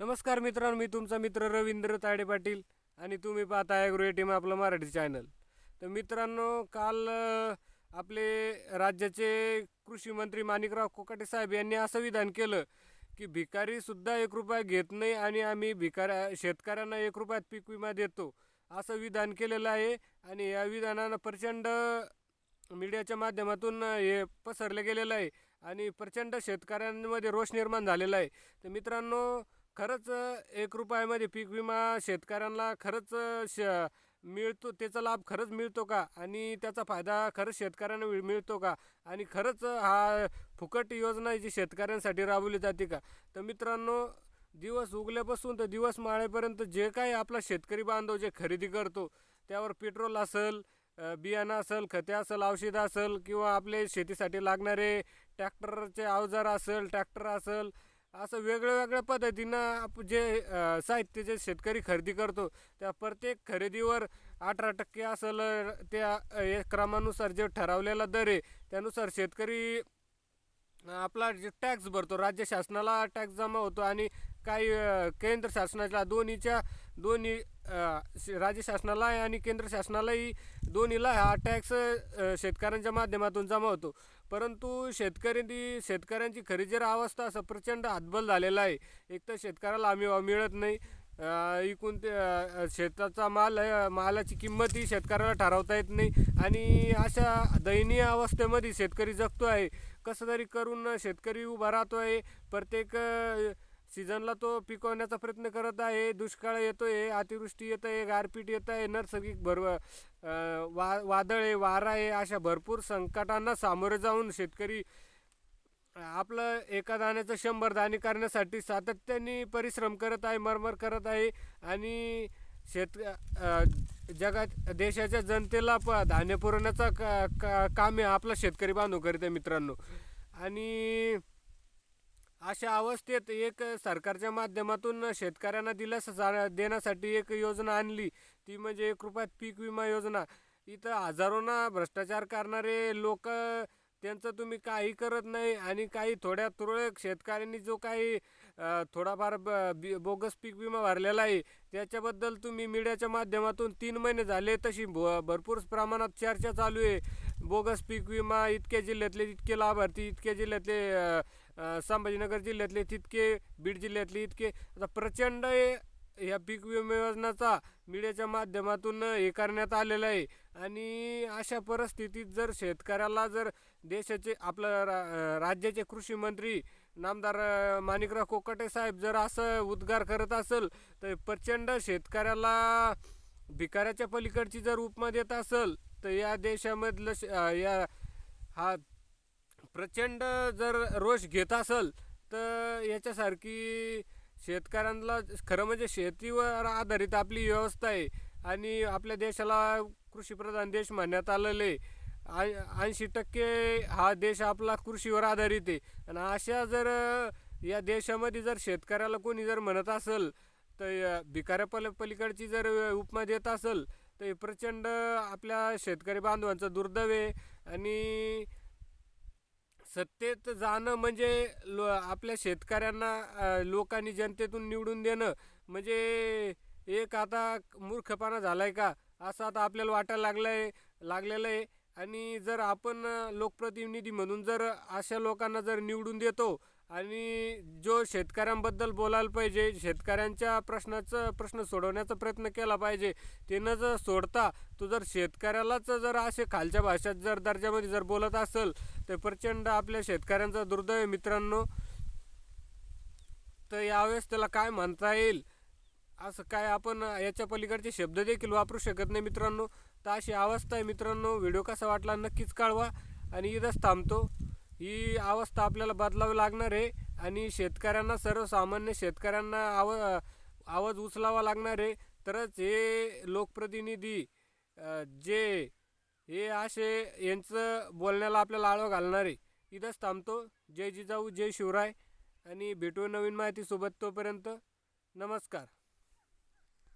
नमस्कार मित्रांनो मी तुमचा मित्र रवींद्र ताडे पाटील आणि तुम्ही पाहता गृह टीम आपलं मराठी चॅनल तर मित्रांनो काल आपले राज्याचे कृषी मंत्री माणिकराव कोकाटे साहेब यांनी असं विधान केलं की भिकारीसुद्धा एक रुपया घेत नाही आणि आम्ही भिकाऱ्या शेतकऱ्यांना एक रुपयात पीक विमा देतो असं विधान केलेलं आहे. आणि या विधानानं प्रचंड मीडियाच्या माध्यमातून हे पसरलं गेलेलं आहे. आणि प्रचंड शेतकऱ्यांमध्ये रोष निर्माण झालेला आहे. तर मित्रांनो खरंच एक रुपयामध्ये पीक विमा शेतकऱ्यांना खरंच श मिळतो त्याचा लाभ खरंच मिळतो का? आणि त्याचा फायदा खरंच शेतकऱ्यांना मिळतो का? आणि खरंच हा फुकट योजना जी शेतकऱ्यांसाठी राबवली जाते का? तर मित्रांनो दिवस उगल्यापासून तर दिवस माळेपर्यंत जे काही आपला शेतकरी बांधव जे खरेदी करतो त्यावर पेट्रोल असेल बियाणं असेल खते असेल औषधं असेल किंवा आपले शेतीसाठी लागणारे ट्रॅक्टरचे अवजार असेल ट्रॅक्टर असेल असं वेगळ्या वेगळ्या पद्धतीनं आप जे साहित्य जे शेतकरी खरेदी करतो त्या प्रत्येक खरेदीवर अठरा टक्के असेल त्या क्रमानुसार जे ठरवलेला दर आहे त्यानुसार शेतकरी आपला जे टॅक्स भरतो राज्य शासनाला टॅक्स जमा होतो आणि काही केंद्र शासनाच्या दोन्हीच्या दोन्ही श- राज्य शासनाला आणि केंद्र शासनालाही दोन्हीला हा टॅक्स शेतकऱ्यांच्या माध्यमातून जमा होतो. परंतु शेतकरी शेतकऱ्यांची खरेदीर अवस्था असं प्रचंड हातबल झालेला आहे एक तर शेतकऱ्याला हमी भाव मिळत नाही इकून ते शेताचा माल मालाची किंमत ही शेतकऱ्याला ठरवता येत नाही. आणि अशा दयनीय अवस्थेमध्ये शेतकरी जगतो आहे कसं तरी करून शेतकरी उभा राहतो आहे प्रत्येक सीझनला तो पिकवण्याचा प्रयत्न करत आहे. दुष्काळ येतो आहे अतिवृष्टी येत आहे गारपीट येत आहे नैसर्गिक भर वा वादळ आहे वारा आहे अशा भरपूर संकटांना सामोरे जाऊन शेतकरी आपलं एका दाण्याचं शंभर दाणे करण्यासाठी सातत्याने परिश्रम करत आहे मरमर करत आहे आणि शेत जगात देशाच्या जनतेला प धान्य पुरवण्याचा का, का काम आहे आपला शेतकरी बांधव करीत आहे मित्रांनो. आणि अशा अवस्थेत एक सरकारच्या माध्यमातून शेतकऱ्यांना दिलासा जा- देण्यासाठी एक योजना आणली. ती म्हणजे एक रुपयात पीक विमा योजना. इथं हजारोना भ्रष्टाचार करणारे लोक त्यांचं तुम्ही काही करत नाही आणि काही थोड्या तुरळक शेतकऱ्यांनी जो काही थोडाफार ब- बी- बोगस पीक विमा भरलेला आहे त्याच्याबद्दल तुम्ही मीडियाच्या माध्यमातून तीन महिने झाले तशी भ- भरपूर प्रमाणात चर्चा चालू आहे. बोगस पीक विमा इतक्या जिल्ह्यातले इतके लाभार्थी इतक्या जिल्ह्यातले संभाजीनगर जिल्ह्यातले तितके बीड जिल्ह्यातले इतके. आता प्रचंड हे- पीक विमा योजनाचा मीडियाच्या माध्यमातून हे करण्यात आलेलं आहे. आणि अशा परिस्थितीत जर शेतकऱ्याला जर देशाचे आपलं रा- राज्याचे कृषी मंत्री नामदार माणिकराव कोकाटे साहेब जर असं उद्गार करत असेल तर प्रचंड शेतकऱ्याला भिकाऱ्याच्या पलीकडची जर उपमा देत असेल तर या देशामधलं श- या हा प्रचंड जर रोष घेत असेल तर याच्यासारखी शेतकऱ्यांना खरं म्हणजे शेतीवर आधारित आपली व्यवस्था आहे. आणि आपल्या देशाला कृषीप्रधान देश म्हणण्यात आलेले आहे. ऐंशी टक्के हा देश आपला कृषीवर आधारित आहे. आणि अशा जर या देशामध्ये जर शेतकऱ्याला कोणी जर म्हणत असेल तर भिकाऱ्या पल पलीकडची जर उपमा देत असेल तर हे प्रचंड आपल्या शेतकरी बांधवांचं दुर्दैव आहे. आणि सत्तेत जाणं म्हणजे लो आपल्या शेतकऱ्यांना लोकांनी जनतेतून निवडून देणं. म्हणजे एक आता मूर्खपणा झालाय का? असं आता आपल्याला वाटायला लागलंय लागलेलं आहे. आणि जर आपण लोकप्रतिनिधी म्हणून जर अशा लोकांना जर निवडून देतो आणि जो शेतकऱ्यांबद्दल बोलायला पाहिजे शेतकऱ्यांच्या प्रश्नाचं प्रश्न सोडवण्याचा प्रयत्न केला पाहिजे ते न जर सोडता तो जर शेतकऱ्यालाच जर असे खालच्या भाषेत जर दर्जामध्ये जर बोलत असेल तर प्रचंड आपल्या शेतकऱ्यांचा दुर्दैव मित्रांनो. तर यावेळेस त्याला काय म्हणता येईल? असं काय आपण याच्या पलीकडचे शब्द देखील वापरू शकत नाही मित्रांनो. तर अशी अवस्था आहे मित्रांनो. व्हिडिओ कसा वाटला नक्कीच कळवा. आणि इथंच थांबतो. ही अवस्था आपल्याला बदलावी लागणार आहे. आणि शेतकऱ्यांना सर्वसामान्य शेतकऱ्यांना आव आवाज उचलावा लागणार आहे. तरच हे लोकप्रतिनिधी जे हे असे यांचं बोलण्याला आपल्याला आळवा घालणार आहे. इथंच थांबतो. जय जिजाऊ जय शिवराय. आणि भेटू नवीन माहितीसोबत तोपर्यंत. नमस्कार.